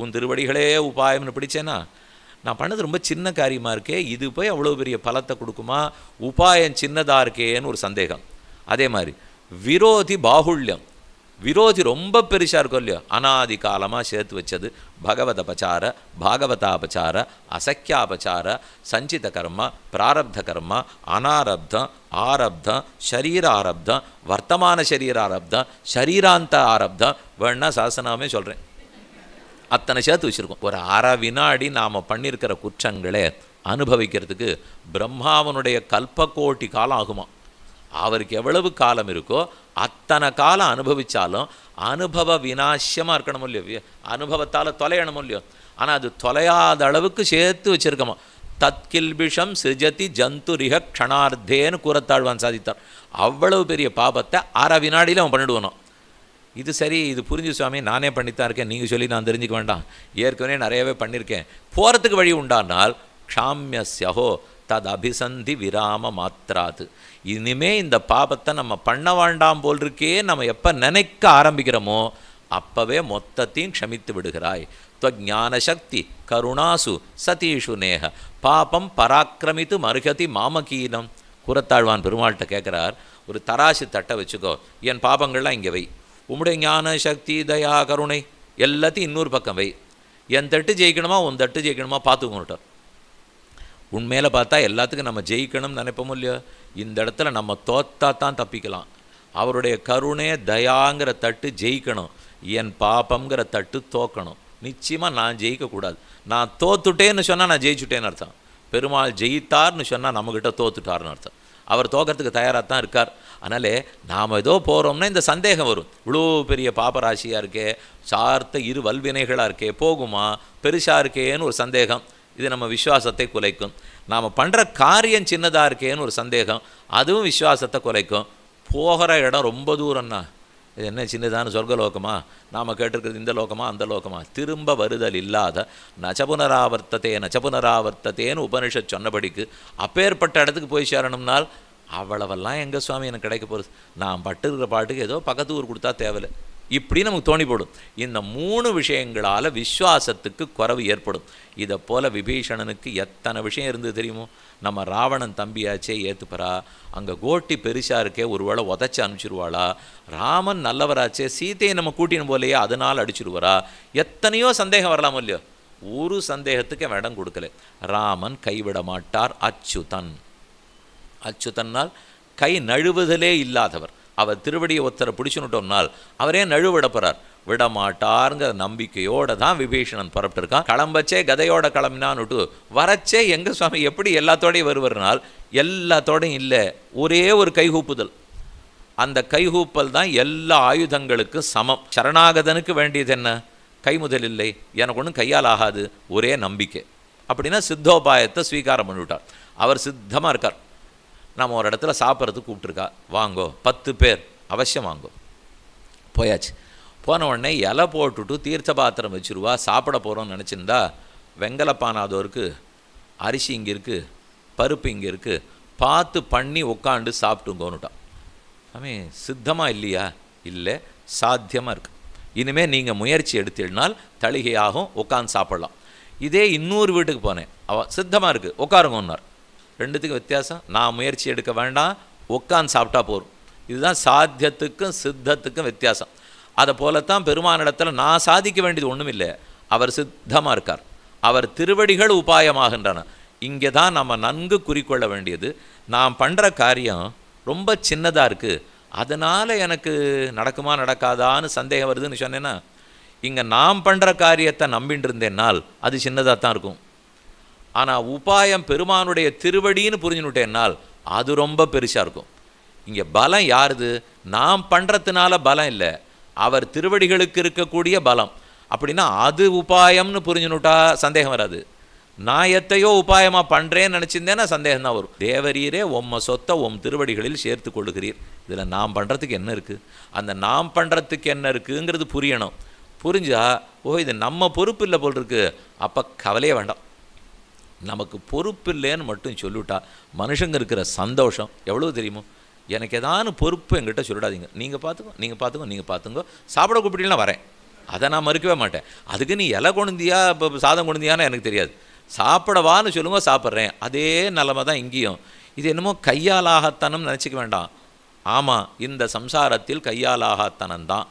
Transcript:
உன் திருவடிகளே உபாயம்னு பிடிச்சேன்னா நான் பண்ணது ரொம்ப சின்ன காரியமாக இருக்கே இது போய் அவ்வளோ பெரிய பலத்தை கொடுக்குமா? உபாயம் சின்னதாக இருக்கேன்னு ஒரு சந்தேகம். அதே மாதிரி விரோதி பாகுல்யம். விரோதி ரொம்ப பெருசாக இருக்கும் இல்லையோ? அனாதி காலமாக சேர்த்து வச்சது பகவத பச்சார பாகவதாபச்சார அசக்கியாபச்சார சஞ்சித கர்ம பிராரப்த கர்ம அனாரப்தம் ஆரப்தம் ஷரீராரப்தம் வர்த்தமான சரீராரப்தம் ஷரீராந்த ஆரப்தம் வேணா சாசனாமே சொல்கிறேன் அத்தனை சேர்த்து வச்சுருக்கோம். ஒரு அரை வினாடி நாம் பண்ணியிருக்கிற குற்றங்களை அனுபவிக்கிறதுக்கு பிரம்மாவனுடைய கல்பக்கோட்டி காலம் ஆகுமா? அவருக்கு எவ்வளவு காலம் இருக்கோ அத்தனை காலம் அனுபவித்தாலும் அனுபவ வினாசியமாக இருக்கணும் இல்லையோ? அனுபவத்தால் தொலையணும் இல்லையோ? ஆனால் அது தொலையாத அளவுக்கு சேர்த்து வச்சுருக்கோமா? தத்கில்பிஷம் சிஜதி ஜந்துரிக க்ஷணார்த்தேன்னு கூறத்தாழ்வான் சாதித்தார். அவ்வளவு பெரிய பாபத்தை அரை வினாடியில் அவன் பண்ணிடுவானோ இது சரி இது புரிஞ்சு சுவாமி நானே பண்ணித்தான் இருக்கேன் நீங்கள் சொல்லி நான் தெரிஞ்சுக்க வேண்டாம். ஏற்கனவே நிறையவே பண்ணியிருக்கேன் போகிறதுக்கு வழி உண்டானால் க்ஷாமியஸ்யஹோ தது அபிசந்தி விராம மாத்திராது இனிமே இந்த பாபத்தை நம்ம பண்ண வேண்டாம் போல் இருக்கே நம்ம எப்போ நினைக்க ஆரம்பிக்கிறோமோ அப்பவே மொத்தத்தையும் க்ஷமித்து விடுகிறாய். துவஞான சக்தி கருணாசு சதீஷு நேக பாபம் பராக்கிரமித்து மருகதி மாமகீனம். குரத்தாழ்வான் பெருமாள்கிட்ட கேட்குறார் ஒரு தராசு தட்டை வச்சுக்கோ. என் பாபங்கள்லாம் இங்கே வை. உம்முடைய ஞான சக்தி தயா கருணை எல்லாத்தையும் இன்னொரு பக்கம் வை. என் தட்டு ஜெயிக்கணுமா உன் தட்டு ஜெயிக்கணுமா பார்த்துக்கோட்டார் உண்மையில பார்த்தா எல்லாத்துக்கும் நம்ம ஜெயிக்கணும்னு நினைப்போமோ இல்லையோ? இந்த இடத்துல நம்ம தோத்தா தான் தப்பிக்கலாம். அவருடைய கருணை தயாங்கிற தட்டு ஜெயிக்கணும். என் பாப்பங்கிற தட்டு தோக்கணும். நிச்சயமாக நான் ஜெயிக்கக்கூடாது. நான் தோத்துட்டேன்னு சொன்னால் நான் ஜெயிச்சுட்டேன்னு அர்த்தம். பெருமாள் ஜெயித்தார்னு சொன்னால் நம்மக்கிட்ட தோத்துட்டார்னு அர்த்தம். அவர் தோக்கிறதுக்கு தயாராக தான் இருக்கார். அதனாலே நாம் ஏதோ போகிறோம்னா இந்த சந்தேகம் வரும். இவ்வளோ பெரிய பாபராசியாக இருக்கே சார்த்த இரு வல்வினைகளாக இருக்கே போகுமா பெருசாக இருக்கேன்னு ஒரு சந்தேகம். இது நம்ம விசுவாசத்தை குலைக்கும். நாம் பண்ணுற காரியம் சின்னதாக இருக்கேன்னு ஒரு சந்தேகம். அதுவும் விசுவாசத்தை குலைக்கும். போகிற இடம் ரொம்ப தூரம்னா இது என்ன சின்னதான சொர்க்கலோகமா? நாம் கேட்டிருக்கிறது இந்த லோகமா அந்த லோகமா? திரும்ப வருதல் இல்லாத நச்சபுனராவர்த்தத்தே நச்சபுனராவர்த்தத்தேன்னு உபனிஷத் சொன்னபடிக்கு அப்பேற்பட்ட இடத்துக்கு போய் சேரணும்னால் அவ்வளவெல்லாம் எங்கள் சுவாமி எனக்கு கிடைக்க போகிறது நான் பட்டுருக்கிற பாட்டுக்கு ஏதோ பக்கத்து ஊர் கொடுத்தா தேவையில்லை. இப்படி நமக்கு தோணி போடும். இந்த மூணு விஷயங்களால் விஸ்வாசத்துக்கு குறைவு ஏற்படும். இதை போல் விபீஷணனுக்கு எத்தனை விஷயம் இருந்தது தெரியுமோ? நம்ம ராவணன் தம்பியாச்சே ஏற்றுப்பறா அங்கே கோட்டி பெருசாக இருக்கே ஒருவேளை உதச்சி அனுப்பிச்சிருவாளா? ராமன் நல்லவராச்சே சீதையை நம்ம கூட்டின்னு போலையே அதனால் அடிச்சிருவாரா? எத்தனையோ சந்தேகம் வரலாமோ இல்லையோ? ஒரு சந்தேகத்துக்கு அவன் இடம் கொடுக்கல. ராமன் கைவிட மாட்டார் அச்சுதன். அச்சுதன்னால் கை நழுவுதலே இல்லாதவர். அவர் திருவடியை ஒருத்தரை பிடிச்சுனுட்டோம்னால் அவரே நழுவிட போறார். விட நம்பிக்கையோட தான் விபீஷணன் புறப்பட்டிருக்கான். கிளம்பச்சே கதையோட கிளம்பினான்னுட்டு வரச்சே எங்கள் சுவாமி எப்படி எல்லாத்தோடையும் வருவர்னால் எல்லாத்தோடையும் இல்லை ஒரே ஒரு கைகூப்புதல். அந்த கைகூப்பல் தான் எல்லா ஆயுதங்களுக்கும் சமம். சரணாகதனுக்கு வேண்டியது என்ன? கைமுதல் இல்லை எனக்கு ஒன்றும் கையால் ஆகாது ஒரே நம்பிக்கை. அப்படின்னா சித்தோபாயத்தை ஸ்வீகாரம் பண்ணிவிட்டார். அவர் சித்தமாக இருக்கார். நம்ம ஒரு இடத்துல சாப்பிட்றதுக்கு கூப்பிட்ருக்கா வாங்கோ பத்து பேர் அவசியம் வாங்கோ. போயாச்சு. போன உடனே இலை போட்டுட்டு தீர்த்த பாத்திரம் வச்சுருவா சாப்பிட போகிறோம்னு நினச்சிருந்தா வெங்கலப்பானாதோருக்கு அரிசி இங்கே இருக்குது பருப்பு இங்கே இருக்குது பார்த்து பண்ணி உட்காந்து சாப்பிட்டுங்கோன்னுட்டான். ஆமே சித்தமாக இல்லையா? இல்லை சாத்தியமாக இருக்குது இனிமேல் நீங்கள் முயற்சி எடுத்தீங்கனால் தளிகையாகும் உட்காந்து சாப்பிட்லாம். இதே இன்னொரு வீட்டுக்கு போனேன். அவ சித்தமாக இருக்குது உட்காருங்கன்னார் ரெண்டுத்துக்கும் வித்தியாசம். நான் முயற்சி எடுக்க வேண்டாம். உட்காந்து சாப்பிட்டா போதும். இதுதான் சாத்தியத்துக்கும் சித்தத்துக்கும் வித்தியாசம். அதை போலத்தான் பெருமானிடத்தில் நான் சாதிக்க வேண்டியது ஒன்றும் இல்லை அவர் சித்தமாக இருக்கார். அவர் திருவடிகள் உபாயமாகின்றன. இங்கே தான் நம்ம நன்கு குறிக்கொள்ள வேண்டியது. நான் பண்ணுற காரியம் ரொம்ப சின்னதாக இருக்குது அதனால் எனக்கு நடக்குமா நடக்காதான்னு சந்தேகம் வருதுன்னு சொன்னேன்னா இங்கே நான் பண்ணுற காரியத்தை நம்பின்னு இருந்தேன்னால் அது சின்னதாக தான் இருக்கும். ஆனால் உபாயம் பெருமானுடைய திருவடின்னு புரிஞ்சுனுட்டேன்னால் அது ரொம்ப பெருசாக இருக்கும். இங்கே பலம் யாருது? நாம் பண்ணுறதுனால பலம் இல்லை. அவர் திருவடிகளுக்கு இருக்கக்கூடிய பலம். அப்படின்னா அது உபாயம்னு புரிஞ்சுனுட்டா சந்தேகம் வராது. நான் எத்தையோ உபாயமாக பண்ணுறேன்னு நினச்சிருந்தேன்னா சந்தேகம் தான் வரும். தேவரீரே உம்மை சொத்தை உம் திருவடிகளில் சேர்த்து கொள்ளுகிறீர். இதில் நாம் பண்ணுறதுக்கு என்ன இருக்குது அந்த நாம் பண்ணுறதுக்கு என்ன இருக்குங்கிறது புரியணும். புரிஞ்சால் ஓ இது நம்ம பொறுப்பு இல்லை போல் இருக்குது அப்போ கவலையே வேண்டாம். நமக்கு பொறுப்பு இல்லைன்னு மட்டும் சொல்லிவிட்டா மனுஷங்க இருக்கிற சந்தோஷம் எவ்வளோ தெரியுமோ? எனக்கு ஏதானு பொறுப்பு எங்கிட்ட சொல்லிடாதீங்க. நீங்கள் பார்த்துக்கோ நீங்கள் பார்த்துக்கோ நீங்கள் பார்த்துக்கோ சாப்பிட கூப்பிட்டீங்கன்னா வரேன். அதை நான் மறுக்கவே மாட்டேன். அதுக்கு நீ இலை கொழுந்தியா இப்போ சாதம் கொழுந்தியான்னு எனக்கு தெரியாது. சாப்பிடவான்னு சொல்லுங்க சாப்பிட்றேன். அதே நிலமை தான் இங்கேயும். இது என்னமோ கையாலாகத்தனம் நினச்சிக்க வேண்டாம். ஆமாம் இந்த சம்சாரத்தில் கையாலாகத்தனம் தான்